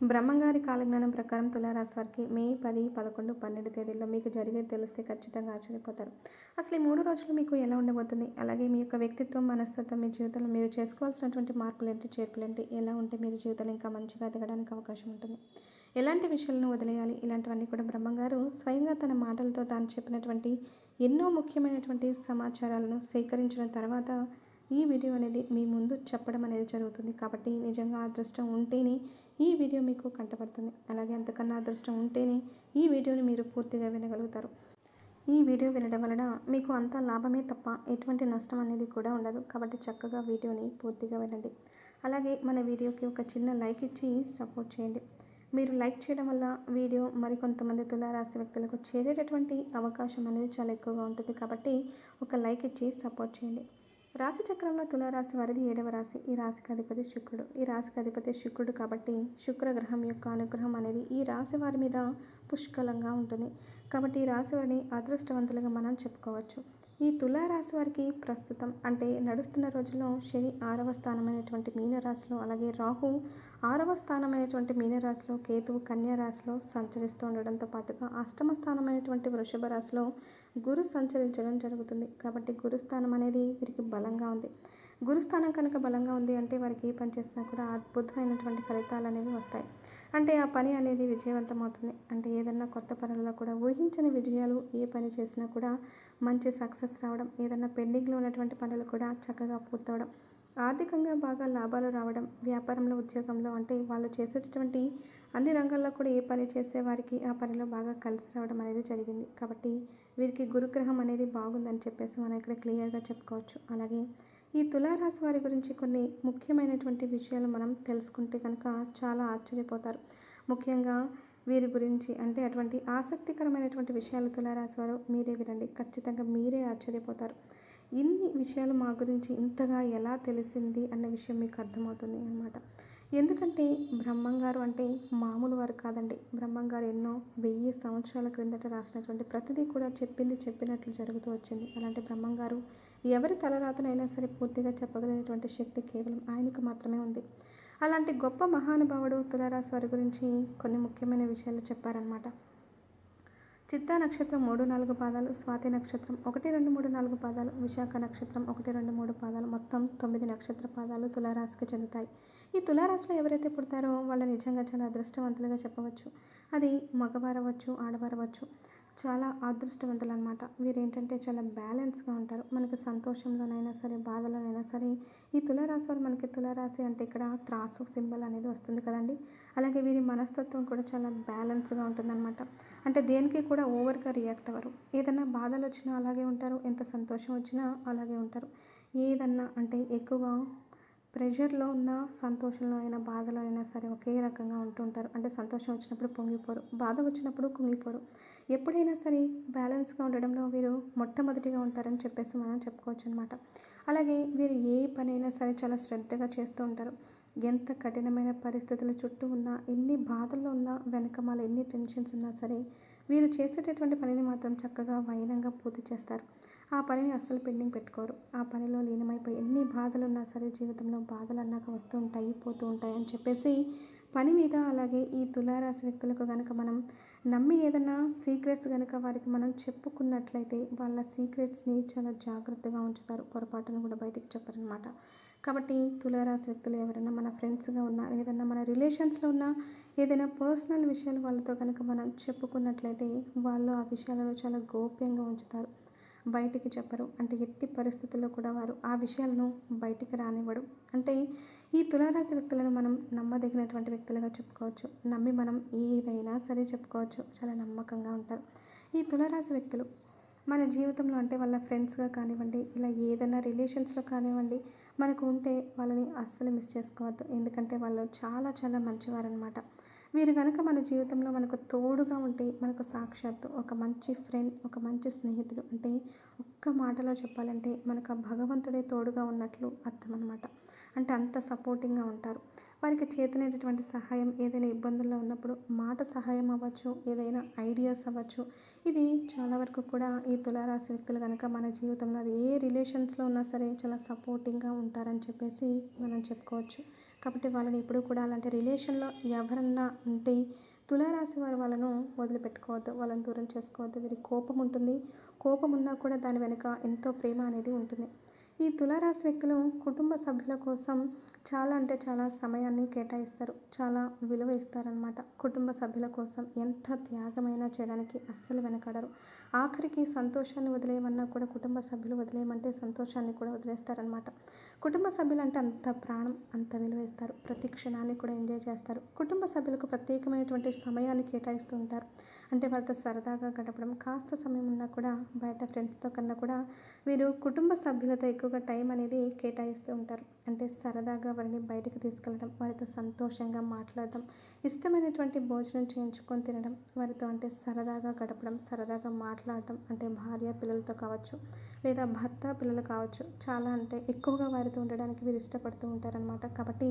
బ్రహ్మంగారి కాలజ్ఞానం ప్రకారం తులారాశి వారికి మే పది పదకొండు పన్నెండు తేదీల్లో మీకు జరిగేది తెలిస్తే ఖచ్చితంగా ఆశ్చర్యపోతారు. అసలు ఈ మూడు రోజులు మీకు ఎలా ఉండబోతుంది? అలాగే మీ యొక్క వ్యక్తిత్వం మనస్తత్వం మీ జీవితంలో మీరు చేసుకోవాల్సినటువంటి మార్పులు ఏంటి చేర్పులు ఏంటి ఎలా ఉంటే మీరు జీవితంలో ఇంకా మంచిగా ఎదగడానికి అవకాశం ఉంటుంది? ఎలాంటి విషయాలను వదిలేయాలి? ఇలాంటివన్నీ కూడా బ్రహ్మంగారు స్వయంగా తన మాటలతో తాను చెప్పినటువంటి ఎన్నో ముఖ్యమైనటువంటి సమాచారాలను సేకరించిన తర్వాత ఈ వీడియో అనేది మీ ముందు చెప్పడం అనేది జరుగుతుంది కాబట్టి నిజంగా అదృష్టం ఉంటేనే ఈ వీడియో మీకు కంటపడుతుంది. అలాగే అంతకన్నా అదృష్టం ఉంటేనే ఈ వీడియోని మీరు పూర్తిగా వినగలుగుతారు. ఈ వీడియో వినడం వలన మీకు అంత లాభమే తప్ప ఎటువంటి నష్టం అనేది కూడా ఉండదు. కాబట్టి చక్కగా వీడియోని పూర్తిగా వినండి. అలాగే మన వీడియోకి ఒక చిన్న లైక్ ఇచ్చి సపోర్ట్ చేయండి. మీరు లైక్ చేయడం వల్ల వీడియో మరికొంతమంది తులారాశి వ్యక్తులకు చేరేటటువంటి అవకాశం అనేది చాలా ఎక్కువగా ఉంటుంది. కాబట్టి ఒక లైక్ ఇచ్చి సపోర్ట్ చేయండి. రాశి చక్రంలో తులారాశి వారిది ఏడవ రాశి. ఈ రాశికి అధిపతి శుక్రుడు. ఈ రాశికి అధిపతి శుక్రుడు కాబట్టి శుక్రగ్రహం యొక్క అనుగ్రహం అనేది ఈ రాశి వారి మీద పుష్కలంగా ఉంటుంది. కాబట్టి ఈ రాశి వారిని అదృష్టవంతులుగా మనం చెప్పుకోవచ్చు. ఈ తులారాశి వారికి ప్రస్తుతం అంటే నడుస్తున్న రోజుల్లో శని ఆరవ స్థానమైనటువంటి మీనరాశిలో అలాగే రాహు ఆరవ స్థానమైనటువంటి మీనరాశిలో కేతువు కన్యా రాశిలో సంచరిస్తూ ఉండడంతో పాటుగా అష్టమ స్థానమైనటువంటి వృషభ రాశిలో గురు సంచరించడం జరుగుతుంది. కాబట్టి గురుస్థానం అనేది వీరికి బలంగా ఉంది. గురుస్థానం కనుక బలంగా ఉంది అంటే వారికి ఏ పని చేసినా కూడా అద్భుతమైనటువంటి ఫలితాలు అనేవి వస్తాయి. అంటే ఆ పని అనేది విజయవంతం అవుతుంది అంటే ఏదన్నా కొత్త పనుల్లో కూడా ఊహించని విజయాలు ఏ పని చేసినా కూడా మంచి సక్సెస్ రావడం ఏదన్నా పెండింగ్లో ఉన్నటువంటి పనులు కూడా చక్కగా పూర్తవడం ఆర్థికంగా బాగా లాభాలు రావడం వ్యాపారంలో ఉద్యోగంలో అంటే వాళ్ళు చేసేటటువంటి అన్ని రంగాల్లో కూడా ఏ పని చేసే వారికి ఆ పనిలో బాగా కలిసి రావడం అనేది జరిగింది. కాబట్టి వీరికి గురుగ్రహం అనేది బాగుందని చెప్పేసి మనం ఇక్కడ క్లియర్గా చెప్పుకోవచ్చు. అలాగే ఈ తులారాశి వారి గురించి కొన్ని ముఖ్యమైనటువంటి విషయాలు మనం తెలుసుకుంటే కనుక చాలా ఆశ్చర్యపోతారు. ముఖ్యంగా వీరి గురించి అంటే అటువంటి ఆసక్తికరమైనటువంటి విషయాలు తులారాశి వారు మీరే వినండి. ఖచ్చితంగా మీరే ఆశ్చర్యపోతారు. ఇన్ని విషయాలు మా గురించి ఇంతగా ఎలా తెలిసింది అన్న విషయం మీకు అర్థమవుతుంది అనమాట ఎందుకంటే బ్రహ్మంగారు అంటే మామూలు వారు కాదండి. బ్రహ్మంగారు ఎన్నో వెయ్యి సంవత్సరాల క్రిందట రాసినటువంటి ప్రతిదీ కూడా చెప్పింది చెప్పినట్లు జరుగుతూ వచ్చింది. అలాంటి బ్రహ్మంగారు ఎవరి తలరాతనైనా సరే పూర్తిగా చెప్పగలిగినటువంటి శక్తి కేవలం ఆయనకు మాత్రమే ఉంది. అలాంటి గొప్ప మహానుభావుడు తులారాశి వారి గురించి కొన్ని ముఖ్యమైన విషయాలు చెప్పారనమాట చిత్తా నక్షత్రం మూడు నాలుగు పాదాలు స్వాతి నక్షత్రం ఒకటి రెండు మూడు నాలుగు పాదాలు విశాఖ నక్షత్రం ఒకటి రెండు మూడు పాదాలు మొత్తం తొమ్మిది నక్షత్ర పాదాలు తులారాశికి చెందుతాయి. ఈ తులారాశిలో ఎవరైతే పుడతారో వాళ్ళు నిజంగా చాలా అదృష్టవంతులుగా చెప్పవచ్చు. అది మగవారవచ్చు ఆడవారవచ్చు చాలా అదృష్టవంతులు అనమాట వీరు ఏంటంటే చాలా బ్యాలెన్స్గా ఉంటారు. మనకి సంతోషంలోనైనా సరే బాధలోనైనా సరే ఈ తులారాశి వారు మనకి తులారాశి అంటే ఇక్కడ త్రాసు సింబల్ అనేది వస్తుంది కదండి. అలాగే వీరి మనస్తత్వం కూడా చాలా బ్యాలెన్స్గా ఉంటుందన్నమాట. అంటే దేనికి కూడా ఓవర్గా రియాక్ట్ అవ్వరు. ఏదైనా బాధలు వచ్చినా అలాగే ఉంటారు. ఎంత సంతోషం వచ్చినా అలాగే ఉంటారు. ఏదన్నా అంటే ఎక్కువగా ప్రెషర్లో ఉన్న సంతోషంలో అయినా బాధలో అయినా సరే ఒకే రకంగా ఉంటుంటారు అంటే సంతోషం వచ్చినప్పుడు పొంగిపోరు. బాధ వచ్చినప్పుడు కుంగిపోరు. ఎప్పుడైనా సరే బ్యాలెన్స్గా ఉండడంలో వీరు మొట్టమొదటిగా ఉంటారని చెప్పేసి మనం చెప్పుకోవచ్చు అనమాట అలాగే వీరు ఏ పనైనా సరే చాలా శ్రద్ధగా చేస్తూ ఉంటారు. ఎంత కఠినమైన పరిస్థితుల చుట్టూ ఉన్నా ఎన్ని బాధల్లో ఉన్నా వెనకమాల ఎన్ని టెన్షన్స్ ఉన్నా సరే వీరు చేసేటటువంటి పనిని మాత్రం చక్కగా వైనంగా పూర్తి చేస్తారు. ఆ పనిని అస్సలు పెండింగ్ పెట్టుకోరు. ఆ పనిలో లీనమైపోయి ఎన్ని బాధలు ఉన్నా సరే జీవితంలో బాధలు అన్నాక వస్తూ ఉంటాయి పోతూ ఉంటాయి అని చెప్పేసి పని మీద అలాగే ఈ తులారాశి వ్యక్తులకు కనుక మనం నమ్మి ఏదైనా సీక్రెట్స్ కనుక వారికి మనం చెప్పుకున్నట్లయితే వాళ్ళ సీక్రెట్స్ని చాలా జాగ్రత్తగా ఉంచుతారు. పొరపాటును కూడా బయటికి చెప్పరనమాట కాబట్టి తులారాశి వ్యక్తులు ఎవరైనా మన ఫ్రెండ్స్గా ఉన్నా ఏదైనా మన రిలేషన్స్లో ఉన్నా ఏదైనా పర్సనల్ విషయాలు వాళ్ళతో కనుక మనం చెప్పుకున్నట్లయితే వాళ్ళు ఆ విషయాలను చాలా గోప్యంగా ఉంచుతారు. బయటికి చెప్పరు. అంటే ఎట్టి పరిస్థితుల్లో కూడా వారు ఆ విషయాలను బయటికి రానివ్వడు అంటే ఈ తులారాశి వ్యక్తులను మనం నమ్మదగినటువంటి వ్యక్తులుగా చెప్పుకోవచ్చు. నమ్మి మనం ఏదైనా సరే చెప్పుకోవచ్చు. చాలా నమ్మకంగా ఉంటారు. ఈ తులారాశి వ్యక్తులు మన జీవితంలో అంటే వాళ్ళ ఫ్రెండ్స్గా కానివ్వండి ఇలా ఏదైనా రిలేషన్స్లో కానివ్వండి మనకు ఉంటే వాళ్ళని అస్సలు మిస్ చేసుకోవద్దు. ఎందుకంటే వాళ్ళు చాలా చాలా మంచివారనమాట. వీరు కనుక మన జీవితంలో మనకు తోడుగా ఉంటే మనకు సాక్షాత్తు ఒక మంచి ఫ్రెండ్ ఒక మంచి స్నేహితుడు అంటే ఒక్క మాటలో చెప్పాలంటే మనకు ఆ భగవంతుడే తోడుగా ఉన్నట్లు అర్థం అనమాట అంటే అంత సపోర్టింగ్గా ఉంటారు. వారికి చేతనైనటువంటి సహాయం ఏదైనా ఇబ్బందుల్లో ఉన్నప్పుడు మాట సహాయం అవ్వచ్చు ఏదైనా ఐడియాస్ అవ్వచ్చు. ఇది చాలా వరకు కూడా ఈ తులారాశి వ్యక్తులు కనుక మన జీవితంలో అది ఏ రిలేషన్స్లో ఉన్నా సరే చాలా సపోర్టింగ్గా ఉంటారని చెప్పేసి మనం చెప్పుకోవచ్చు. కాబట్టి వాళ్ళని ఎప్పుడూ కూడా అలాంటి రిలేషన్లో ఎవరన్నా ఉంటే తులారాశి వారు వాళ్ళను వదిలిపెట్టుకోవద్దు వాళ్ళని దూరం చేసుకోవద్దు. వీరికి కోపం ఉంటుంది. కోపం ఉన్నా కూడా దాని వెనుక ఎంతో ప్రేమ అనేది ఉంటుంది. ఈ తులారాశి వ్యక్తులు కుటుంబ సభ్యుల కోసం చాలా అంటే చాలా సమయాన్ని కేటాయిస్తారు. చాలా విలువ ఇస్తారనమాట కుటుంబ సభ్యుల కోసం ఎంత త్యాగమైనా చేయడానికి అస్సలు వెనకాడరు. ఆఖరికి సంతోషాన్ని వదిలేయమన్నా కూడా కుటుంబ సభ్యులు వదిలేయమంటే సంతోషాన్ని కూడా వదిలేస్తారనమాట కుటుంబ సభ్యులు అంటే అంత ప్రాణం అంత విలువ ఇస్తారు. ప్రతి క్షణాన్ని కూడా ఎంజాయ్ చేస్తారు. కుటుంబ సభ్యులకు ప్రత్యేకమైనటువంటి సమయాన్ని కేటాయిస్తూ ఉంటారు. అంటే వాళ్ళతో సరదాగా గడపడం కాస్త సమయం ఉన్నా కూడా బయట ఫ్రెండ్స్తో కన్నా కూడా వీరు కుటుంబ సభ్యులతో ఎక్కువగా టైం అనేది కేటాయిస్తూ ఉంటారు. అంటే సరదాగా వారిని బయటకు తీసుకెళ్ళడం వారితో సంతోషంగా మాట్లాడడం ఇష్టమైనటువంటి భోజనం చేయించుకొని తినడం వారితో అంటే సరదాగా గడపడం సరదాగా మాట్లాడడం అంటే భార్య పిల్లలతో కావచ్చు లేదా భర్త పిల్లలు కావచ్చు చాలా అంటే ఎక్కువగా వారితో ఉండడానికి వీరు ఇష్టపడుతూ ఉంటారనమాట కాబట్టి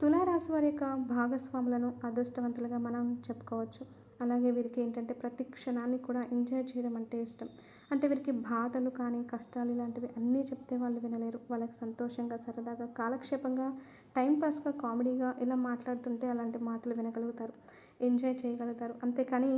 తులారాశి వారి యొక్క భాగస్వాములను అదృష్టవంతులుగా మనం చెప్పుకోవచ్చు. అలాగే వీరికి ఏంటంటే ప్రతి క్షణాన్ని కూడా ఎంజాయ్ చేయడం అంటే ఇష్టం. అంటే వీరికి బాధలు కానీ కష్టాలు ఇలాంటివి అన్నీ చెప్తే వాళ్ళు వినలేరు. వాళ్ళకి సంతోషంగా సరదాగా కాలక్షేపంగా టైంపాస్గా కామెడీగా ఇలా మాట్లాడుతుంటే అలాంటి మాటలు వినగలుగుతారు. ఎంజాయ్ చేయగలుగుతారు. అంతేకాని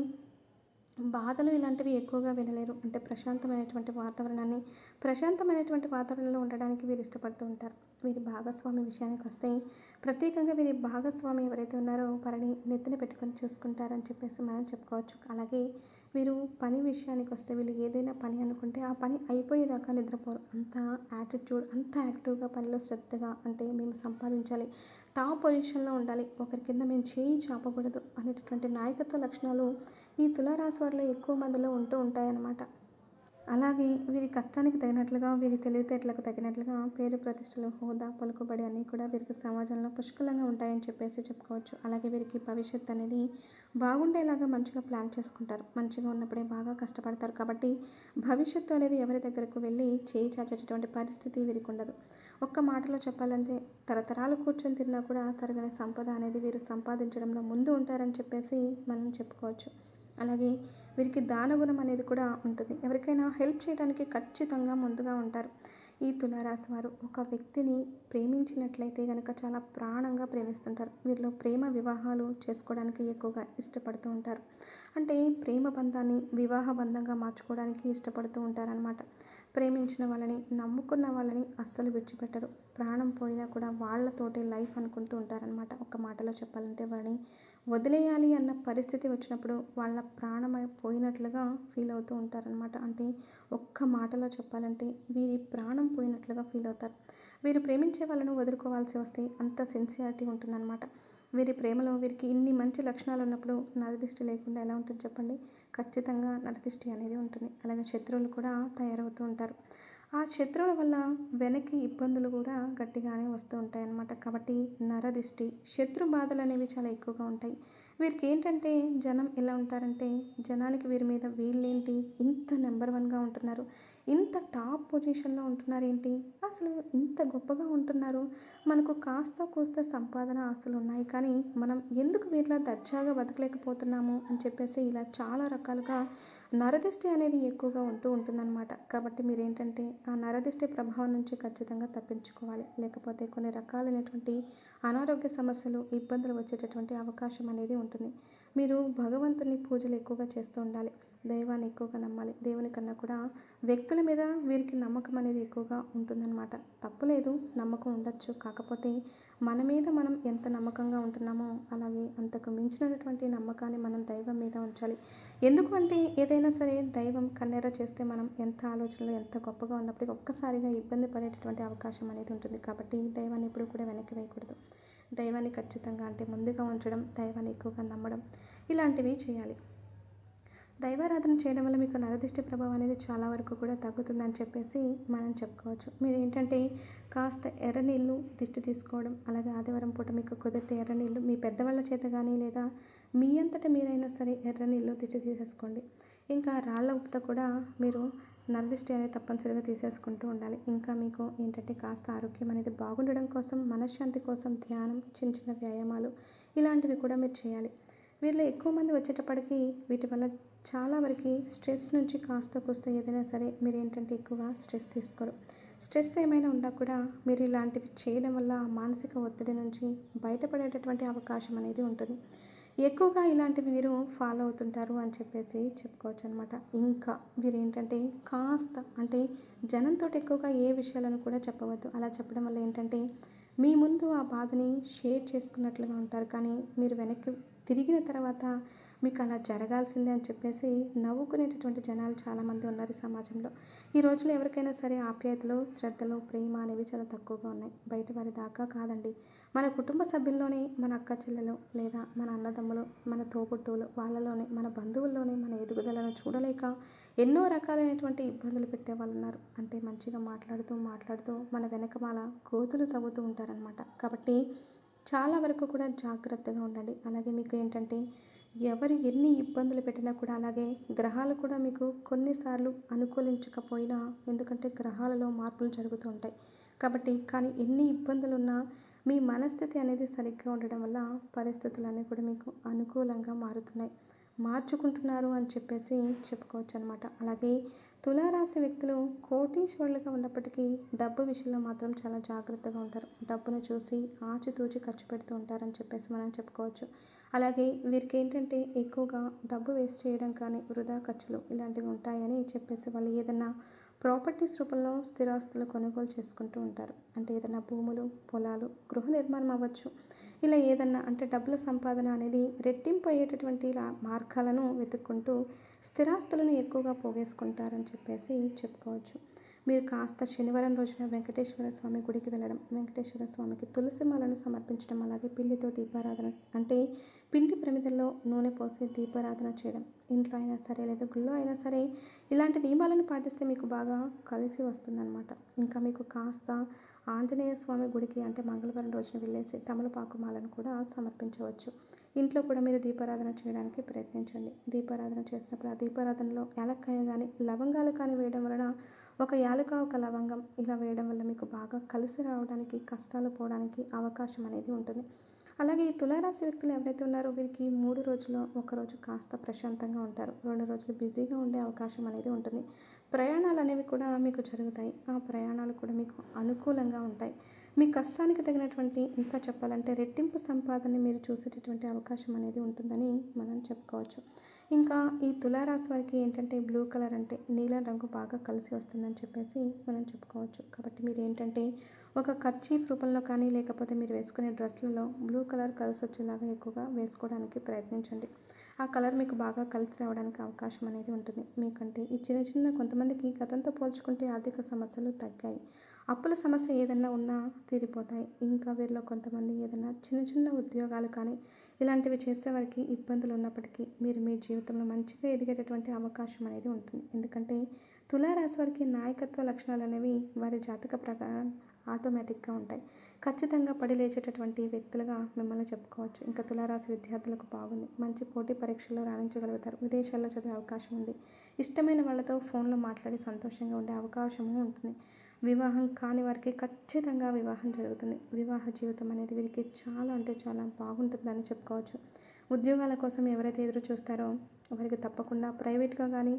బాధలు ఇలాంటివి ఎక్కువగా వినలేరు. అంటే ప్రశాంతమైనటువంటి వాతావరణాన్ని ప్రశాంతమైనటువంటి వాతావరణంలో ఉండడానికి వీరు ఇష్టపడుతూ ఉంటారు. వీరి భాగస్వామి విషయానికి వస్తే ప్రత్యేకంగా వీరి భాగస్వామి ఎవరైతే ఉన్నారో వారిని నెత్తిన పెట్టుకొని చూసుకుంటారని చెప్పేసి మనం చెప్పుకోవచ్చు. అలాగే వీరు పని విషయానికి వస్తే వీళ్ళు ఏదైనా పని అనుకుంటే ఆ పని అయిపోయేదాకా నిద్రపోరు. అంత యాటిట్యూడ్ అంత యాక్టివ్గా పనిలో శ్రద్ధగా అంటే మేము సంపాదించాలి. టాప్ పొజిషన్లో ఉండాలి. ఒకరి కింద మేము చేయి చాపకూడదు అనేటటువంటి నాయకత్వ లక్షణాలు ఈ తులారాశి వారిలో ఎక్కువ మందిలో ఉంటూ ఉంటాయన్నమాట. అలాగే వీరి కష్టానికి తగినట్లుగా వీరి తెలివితేటలకు తగినట్లుగా పేరు ప్రతిష్టలు హోదా పలుకుబడి అన్నీ కూడా వీరికి సమాజంలో పుష్కలంగా ఉంటాయని చెప్పేసి చెప్పుకోవచ్చు. అలాగే వీరికి భవిష్యత్తు అనేది బాగుండేలాగా మంచిగా ప్లాన్ చేసుకుంటారు. మంచిగా ఉన్నప్పుడే బాగా కష్టపడతారు. కాబట్టి భవిష్యత్తు అనేది ఎవరి దగ్గరకు వెళ్ళి చేయి చాచేటటువంటి పరిస్థితి వీరికి ఉండదు. ఒక్క మాటలో చెప్పాలంటే తరతరాలు కూర్చొని తిన్నా కూడా తరగని సంపద అనేది వీరు సంపాదించడంలో ముందు ఉంటారని చెప్పేసి మనం చెప్పుకోవచ్చు. అలాగే వీరికి దానగుణం అనేది కూడా ఉంటుంది. ఎవరికైనా హెల్ప్ చేయడానికి ఖచ్చితంగా ముందుగా ఉంటారు. ఈ తులారాశి వారు ఒక వ్యక్తిని ప్రేమించినట్లయితే కనుక చాలా ప్రాణంగా ప్రేమిస్తుంటారు. వీరిలో ప్రేమ వివాహాలు చేసుకోవడానికి ఎక్కువగా ఇష్టపడుతూ ఉంటారు. అంటే ప్రేమ బంధాన్ని వివాహ బంధంగా మార్చుకోవడానికి ఇష్టపడుతూ ఉంటారనమాట ప్రేమించిన వాళ్ళని నమ్ముకున్న వాళ్ళని అస్సలు విడిచిపెట్టరు. ప్రాణం పోయినా కూడా వాళ్ళతోటే లైఫ్ అనుకుంటూ ఉంటారనమాట ఒక మాటలో చెప్పాలంటే వాళ్ళని వదిలేయాలి అన్న పరిస్థితి వచ్చినప్పుడు వాళ్ళ ప్రాణం పోయినట్లుగా ఫీల్ అవుతూ ఉంటారనమాట అంటే ఒక్క మాటలో చెప్పాలంటే వీరి ప్రాణం పోయినట్లుగా ఫీల్ అవుతారు. వీరు ప్రేమించే వాళ్ళను వదులుకోవాల్సి వస్తే అంత సిన్సియారిటీ ఉంటుందన్నమాట. వీరి ప్రేమలో వీరికి ఇన్ని మంచి లక్షణాలు ఉన్నప్పుడు నరదిష్టి లేకుండా ఎలా ఉంటుంది చెప్పండి? ఖచ్చితంగా నరదిష్టి అనేది ఉంటుంది. అలాగే శత్రువులు కూడా తయారవుతూ ఉంటారు. ఆ శత్రువుల వల్ల వెనక్కి ఇబ్బందులు కూడా గట్టిగానే వస్తూ ఉంటాయి అన్నమాట కాబట్టి నరదిష్టి శత్రు బాధలు అనేవి చాలా ఎక్కువగా ఉంటాయి. వీరికి ఏంటంటే జనం ఎలా ఉంటారంటే జనానికి వీరి మీద వీళ్ళేంటి? ఇంత నెంబర్ వన్గా ఉంటున్నారు. ఇంత టాప్ పొజిషన్లో ఉంటున్నారు ఏంటి అసలు ఇంత గొప్పగా ఉంటున్నారు. మనకు కాస్త కూస్త సంపాదన ఆస్తులు ఉన్నాయి కానీ మనం ఎందుకు వీరిలా దర్జాగా బతకలేకపోతున్నాము అని చెప్పేసి ఇలా చాలా రకాలుగా నరదిష్టి అనేది ఎక్కువగా ఉంటూ ఉంటుందన్నమాట. కాబట్టి మీరు ఏంటంటే ఆ నరదిష్టి ప్రభావం నుంచి ఖచ్చితంగా తప్పించుకోవాలి. లేకపోతే కొన్ని రకాలైనటువంటి అనారోగ్య సమస్యలు ఇబ్బందులు వచ్చేటటువంటి అవకాశం అనేది ఉంటుంది. మీరు భగవంతుని పూజలు ఎక్కువగా చేస్తూ ఉండాలి. దైవాన్ని ఎక్కువగా నమ్మాలి. దేవుని కన్నా కూడా వ్యక్తుల మీద వీరికి నమ్మకం అనేది ఎక్కువగా ఉంటుందన్నమాట. తప్పులేదు నమ్మకం ఉండొచ్చు. కాకపోతే మన మీద మనం ఎంత నమ్మకంగా ఉంటున్నామో అలాగే అంతకు మించినటువంటి నమ్మకాన్ని మనం దైవం మీద ఉంచాలి. ఎందుకు అంటే ఏదైనా సరే దైవం కన్నెర చేస్తే మనం ఎంత ఆలోచనలో ఎంత గొప్పగా ఉన్నప్పటికీ ఒక్కసారిగా ఇబ్బంది పడేటటువంటి అవకాశం అనేది ఉంటుంది. కాబట్టి దైవాన్ని ఎప్పుడు కూడా వెనక్కి వేయకూడదు. దైవాన్ని ఖచ్చితంగా అంటే ముందుగా ఉంచడం దైవాన్ని ఎక్కువగా నమ్మడం ఇలాంటివి చేయాలి. దైవారాధన చేయడం వల్ల మీకు నరదిష్టి ప్రభావం అనేది చాలా వరకు కూడా తగ్గుతుందని చెప్పేసి మనం చెప్పుకోవచ్చు. మీరు ఏంటంటే కాస్త ఎర్ర నీళ్ళు దిష్టి తీసుకోవడం అలాగే ఆదివారం పూట మీకు కుదిరితే ఎర్ర నీళ్ళు మీ పెద్దవాళ్ళ చేత కానీ లేదా మీ అంతటా మీరైనా సరే ఎర్ర నీళ్ళు దిష్టి తీసేసుకోండి. ఇంకా రాళ్ళ ఉప్పుతో కూడా మీరు నరదిష్టి అనేది తప్పనిసరిగా తీసేసుకుంటూ ఉండాలి. ఇంకా మీకు ఏంటంటే కాస్త ఆరోగ్యం అనేది బాగుండడం కోసం మనశ్శాంతి కోసం ధ్యానం చిన్న చిన్న వ్యాయామాలు ఇలాంటివి కూడా మీరు చేయాలి. వీరిలో ఎక్కువ మంది వచ్చేటప్పటికి వీటి వల్ల చాలా వరకు స్ట్రెస్ నుంచి కాస్త కూస్త ఏదైనా సరే మీరు ఏంటంటే ఎక్కువగా స్ట్రెస్ తీసుకోరు. స్ట్రెస్ ఏమైనా ఉన్నా కూడా మీరు ఇలాంటివి చేయడం వల్ల మానసిక ఒత్తిడి నుంచి బయటపడేటటువంటి అవకాశం అనేది ఉంటుంది. ఎక్కువగా ఇలాంటివి మీరు ఫాలో అవుతుంటారు అని చెప్పేసి చెప్పుకోవచ్చు అనమాట ఇంకా మీరు ఏంటంటే కాస్త అంటే జనంతో ఎక్కువగా ఏ విషయాలను కూడా చెప్పవద్దు. అలా చెప్పడం వల్ల ఏంటంటే మీ ముందు ఆ బాధని షేర్ చేసుకున్నట్లుగా ఉంటారు. కానీ మీరు వెనక్కి తిరిగిన తర్వాత మీకు అలా జరగాల్సిందే అని చెప్పేసి నవ్వుకునేటటువంటి జనాలు చాలామంది ఉన్నారు ఈ సమాజంలో. ఈ రోజులో ఎవరికైనా సరే ఆప్యాయతలు శ్రద్ధలు ప్రేమ అనేవి చాలా తక్కువగా ఉన్నాయి. బయట వారి దాకా కాదండి. మన కుటుంబ సభ్యుల్లోనే మన అక్క చెల్లెలు లేదా మన అన్నదమ్ములు మన తోబుట్టువులు వాళ్ళలోనే మన బంధువుల్లోనే మన ఎదుగుదలను చూడలేక ఎన్నో రకాలైనటువంటి ఇబ్బందులు పెట్టే వాళ్ళు ఉన్నారు. అంటే మంచిగా మాట్లాడుతూ మాట్లాడుతూ మన వెనకమాల కోతులు తవ్వుతూ ఉంటారనమాట కాబట్టి చాలా వరకు కూడా జాగ్రత్తగా ఉండండి. అలాగే మీకు ఏంటంటే ఎవరు ఎన్ని ఇబ్బందులు పెట్టినా కూడా అలాగే గ్రహాలు కూడా మీకు కొన్నిసార్లు అనుకూలించకపోయినా ఎందుకంటే గ్రహాలలో మార్పులు జరుగుతూ ఉంటాయి. కాబట్టి కానీ ఎన్ని ఇబ్బందులు ఉన్నా మీ మనస్థితి అనేది సరిగ్గా ఉండడం వల్ల పరిస్థితులన్నీ కూడా మీకు అనుకూలంగా మారుతున్నాయి. మార్చుకుంటున్నారు అని చెప్పేసి చెప్పుకోవచ్చు అనమాట అలాగే తులారాశి వ్యక్తులు కోటీశ్వరులుగా ఉన్నప్పటికీ డబ్బు విషయంలో మాత్రం చాలా జాగ్రత్తగా ఉంటారు. డబ్బును చూసి ఆచితూచి ఖర్చు పెడుతూ ఉంటారని చెప్పేసి మనం చెప్పుకోవచ్చు. అలాగే వీరికి ఏంటంటే ఎక్కువగా డబ్బు వేస్ట్ చేయడం కానీ వృధా ఖర్చులు ఇలాంటివి ఉంటాయని చెప్పేసి వాళ్ళు ఏదన్నా ప్రాపర్టీస్ రూపంలో స్థిరాస్తులు కొనుగోలు చేసుకుంటూ ఉంటారు. అంటే ఏదైనా భూములు పొలాలు గృహ నిర్మాణం అవ్వచ్చు. ఇలా ఏదన్నా అంటే డబ్బుల సంపాదన అనేది రెట్టింపు అయ్యేటటువంటి మార్గాలను వెతుక్కుంటూ స్థిరాస్తులను ఎక్కువగా పోగేసుకుంటారని చెప్పేసి చెప్పుకోవచ్చు. మీరు కాస్త శనివారం రోజున వెంకటేశ్వర స్వామి గుడికి వెళ్ళడం వెంకటేశ్వర స్వామికి తులసి మాలను సమర్పించడం అలాగే పిండితో దీపారాధన అంటే పిండి ప్రమిదల్లో నూనె పోసి దీపారాధన చేయడం ఇంట్లో అయినా సరే లేదా గుళ్ళో అయినా సరే ఇలాంటి నియమాలను పాటిస్తే మీకు బాగా కలిసి వస్తుందన్నమాట. ఇంకా మీకు కాస్త ఆంజనేయ స్వామి గుడికి అంటే మంగళవారం రోజున వెళ్ళేసి తమలపాకు మాలను కూడా సమర్పించవచ్చు. ఇంట్లో కూడా మీరు దీపారాధన చేయడానికి ప్రయత్నించండి. దీపారాధన చేసినప్పుడు ఆ దీపారాధనలో యాలక్కాయ కానీ లవంగాలు కానీ వేయడం వలన ఒక యాలుక ఒక లవంగం ఇలా వేయడం వల్ల మీకు బాగా కలిసి రావడానికి కష్టాలు పోవడానికి అవకాశం అనేది ఉంటుంది. అలాగే ఈ తులారాశి వ్యక్తులు ఎవరైతే ఉన్నారో వీరికి మూడు రోజుల్లో ఒకరోజు కాస్త ప్రశాంతంగా ఉంటారు. రెండు రోజులు బిజీగా ఉండే అవకాశం అనేది ఉంటుంది. ప్రయాణాలు అనేవి కూడా మీకు జరుగుతాయి. ఆ ప్రయాణాలు కూడా మీకు అనుకూలంగా ఉంటాయి. మీ కష్టానికి తగినటువంటి ఇంకా చెప్పాలంటే రెట్టింపు సంపాదన మీరు చూసేటటువంటి అవకాశం అనేది ఉంటుందని మనం చెప్పుకోవచ్చు. ఇంకా ఈ తులారాశి వారికి ఏంటంటే బ్లూ కలర్ అంటే నీలం రంగు బాగా కలిసి వస్తుందని చెప్పేసి మనం చెప్పుకోవచ్చు. కాబట్టి మీరు ఏంటంటే ఒక కర్చీఫ్ రూపంలో కానీ లేకపోతే మీరు వేసుకునే డ్రెస్లలో బ్లూ కలర్ కలిసి వచ్చేలాగా ఎక్కువగా వేసుకోవడానికి ప్రయత్నించండి. ఆ కలర్ మీకు బాగా కలిసి రావడానికి అవకాశం అనేది ఉంటుంది. మీకంటే ఈ చిన్న చిన్న కొంతమందికి గతంతో పోల్చుకుంటే ఆర్థిక సమస్యలు తగ్గాయి. అప్పుల సమస్య ఏదన్నా ఉన్నా తీరిపోతాయి. ఇంకా వీరిలో కొంతమంది ఏదైనా చిన్న చిన్న ఉద్యోగాలు కానీ ఇలాంటివి చేసే వారికి ఇబ్బందులు ఉన్నప్పటికీ మీరు మీ జీవితంలో మంచిగా ఎదిగేటటువంటి అవకాశం అనేది ఉంటుంది. ఎందుకంటే తులారాశి వారికి నాయకత్వ లక్షణాలు అనేవి వారి జాతక ప్రకారం ఆటోమేటిక్గా ఉంటాయి. ఖచ్చితంగా పడి లేచేటటువంటి వ్యక్తులుగా మిమ్మల్ని చెప్పుకోవచ్చు. ఇంకా తులారాశి విద్యార్థులకు బాగుంది. మంచి పోటీ పరీక్షల్లో రాణించగలుగుతారు. విదేశాల్లో చదివే అవకాశం ఉంది. ఇష్టమైన వాళ్ళతో ఫోన్లో మాట్లాడి సంతోషంగా ఉండే అవకాశము ఉంటుంది. వివాహం కాని వారికి ఖచ్చితంగా వివాహం జరుగుతుంది. వివాహ జీవితం అనేది వీరికి చాలా అంటే చాలా బాగుంటుందని చెప్పుకోవచ్చు. ఉద్యోగాల కోసం ఎవరైతే ఎదురు చూస్తారో వారికి తప్పకుండా ప్రైవేట్గా కానీ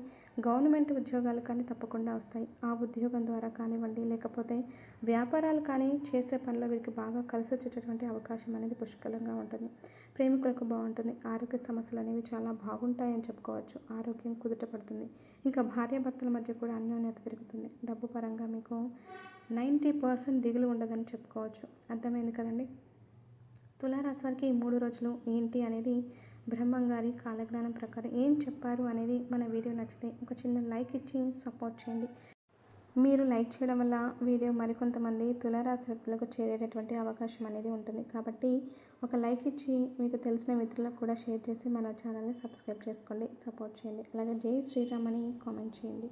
గవర్నమెంట్ ఉద్యోగాలు కానీ తప్పకుండా వస్తాయి. ఆ ఉద్యోగం ద్వారా కానివ్వండి లేకపోతే వ్యాపారాలు కానీ చేసే పనిలో వీరికి బాగా కలిసి వచ్చేటటువంటి అవకాశం అనేది పుష్కలంగా ఉంటుంది. ప్రేమికులకు బాగుంటుంది. ఆరోగ్య సమస్యలు అనేవి చాలా బాగుంటాయని చెప్పుకోవచ్చు. ఆరోగ్యం కుదుట పడుతుంది. ఇంకా భార్యాభర్తల మధ్య కూడా అన్యోన్యత పెరుగుతుంది. డబ్బు పరంగా మీకు నైంటీ పర్సెంట్ దిగులు ఉండదని చెప్పుకోవచ్చు. అర్థమైంది కదండి? తులారాశి వారికి ఈ మూడు రోజులు ఏంటి అనేది బ్రహ్మంగారి కాలజ్ఞానం ప్రకారం ఏం చెప్పారు అనేది మన వీడియో నచ్చితే ఒక చిన్న లైక్ ఇచ్చి సపోర్ట్ చేయండి. మీరు లైక్ చేయడం వల్ల వీడియో మరికొంతమంది తులారాశి వ్యక్తులకు చేరేటటువంటి అవకాశం అనేది ఉంటుంది. కాబట్టి ఒక లైక్ ఇచ్చి మీకు తెలిసిన మిత్రులకు కూడా షేర్ చేసి మన ఛానల్ని సబ్స్క్రైబ్ చేసుకోండి సపోర్ట్ చేయండి. అలాగే జై శ్రీరామ్ అని కామెంట్ చేయండి.